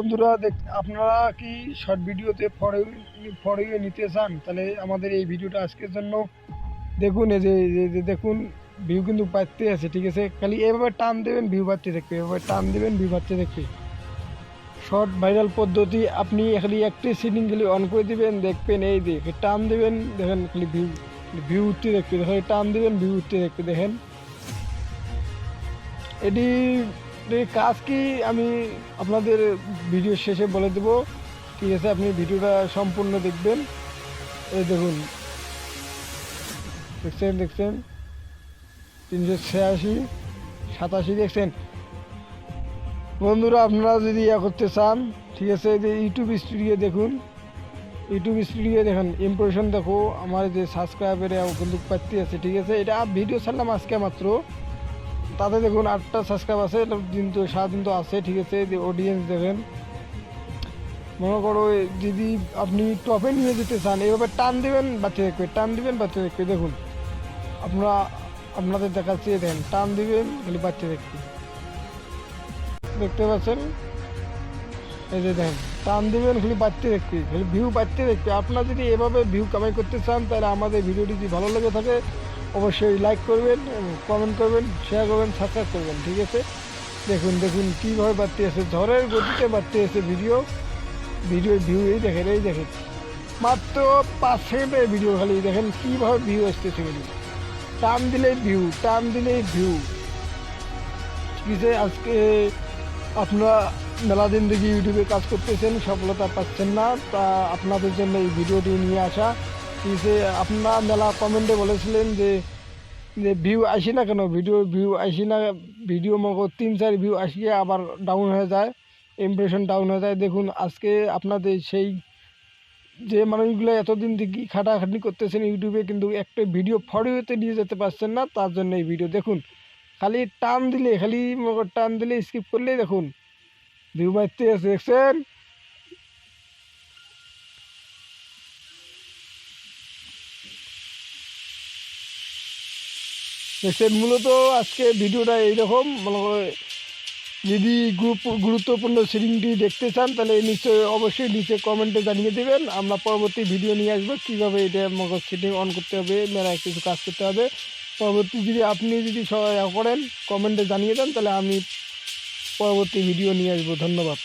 বন্ধুরা দেখ, আপনারা কি শর্ট ভিডিওতে ফড়ে ফড়িয়ে নিতে চান? তাহলে আমাদের এই ভিডিওটা আজকের জন্য দেখুন, এই যে দেখুন ভিউ কিন্তু পাইতে আছে, ঠিক আছে? খালি এভাবে টান দেবেন ভিউ বাড়তে দেখবে, এভাবে টান দেবেন ভিউ বাড়তে দেখবে। শর্ট ভাইরাল পদ্ধতি, আপনি খালি একটি সেটিং খালি অন করে দেবেন, দেখবেন এই দেখে টান দেবেন, দেখেন খালি ভিউ ভিউ উঠতে দেখবে দেখেন টান দেবেন ভিউ উঠতে দেখবে, দেখেন। এটি এর কাজ কি আমি আপনাদের ভিডিও শেষে বলে দেব। ঠিক আছে, আপনি ভিডিওটা সম্পূর্ণ দেখবেন। এই দেখুন। দেখছেন দেখছেন? তিনশো ছিয়াশি, সাতাশি, দেখছেন? বন্ধুরা, আপনারা যদি ইয়া করতে চান, ঠিক আছে যে ইউটিউব স্টুডিও দেখুন। ইউটিউব স্টুডিও দেখেন ইমপ্রেশন দেখো। আমার যে সাবস্ক্রাইবারে কিন্তু পাত্তি আছে, ঠিক আছে? এটা ভিডিও ছাড়লাম আজকে মাত্র। তাতে দেখুন আটটা সাবস্ক্রাইব আছে, এটা কিন্তু সারাদিন তো আছে, ঠিক আছে, যে অডিয়েন্স দেখেন। মনে করো যদি আপনি টপে নিয়ে যেতে চান এইভাবে টান দেবেন বাচ্চা দেখবে টান দিবেন বাচ্চা দেখবে দেখুন, আপনারা, আপনাদের দেখাচ্ছি দেখেন, টান দিবেন, খালি বাচ্চা দেখবে দেখতে পাচ্ছেন? এই যে দেখেন, টান দিবেন, খালি বাড়তে দেখবে খালি ভিউ বাড়তে দেখবে আপনারা যদি এভাবে ভিউ কামাই করতে চান, তাহলে আমাদের ভিডিওটি যদি ভালো লেগে থাকে অবশ্যই লাইক করবেন কমেন্ট করবেন শেয়ার করবেন সাবস্ক্রাইব করবেন, ঠিক আছে? দেখুন দেখুন কীভাবে বাড়তে আছে, ঝড়ের গতিতে বাড়তে আছে ভিডিও ভিডিও ভিউ এই দেখেন এই দেখেন। মাত্র পাঁচ সেকেন্ডের ভিডিও খালি, দেখেন কীভাবে ভিউ আসতেছে খালি টান দিলেই ভিউ টান দিলেই ভিউ আছে, আজকে আপনারা মেলা দিন থেকে ইউটিউবে কাজ করতেছেন, সফলতা পাচ্ছেন না, তা আপনাদের জন্য এই ভিডিওটি নিয়ে আসা। আছে আপনারা মেলা কমেন্টে বলেছিলেন যে যে ভিউ আসি না কেন? ভিডিও ভিউ আসি না ভিডিও মগো তিন চার ভিউ আসিয়ে আবার ডাউন হয়ে যায় ইমপ্রেশন ডাউন হয়ে যায়। দেখুন, আজকে আপনাদের সেই যে মানুষগুলো এতদিন থেকে খাটাখাটি করতেছেন ইউটিউবে, কিন্তু একটা ভিডিও ফটোতে নিয়ে যেতে পারছেন না, তার জন্য এই ভিডিও দেখুন, খালি টান দিলে, খালি টান দিলে স্কিপ করলেই দেখুন ভিউ বাড়তে আছে, দেখছেন? দেখছেন মূলত আজকে ভিডিওটা এইরকম। মনে করে, যদি গুরুত্বপূর্ণ সেটিংটি দেখতে চান, তাহলে নিশ্চয়ই অবশ্যই নিচে কমেন্টে জানিয়ে দেবেন। আমরা পরবর্তী ভিডিও নিয়ে আসব, কীভাবে এটা মগজ সেটিং অন করতে হবে মেলা কিছু কাজ করতে হবে। পরবর্তী যদি আপনি যদি করেন কমেন্টে জানিয়ে দেন, তাহলে আমি পরবর্তী ভিডিও নিয়ে আসব। ধন্যবাদ।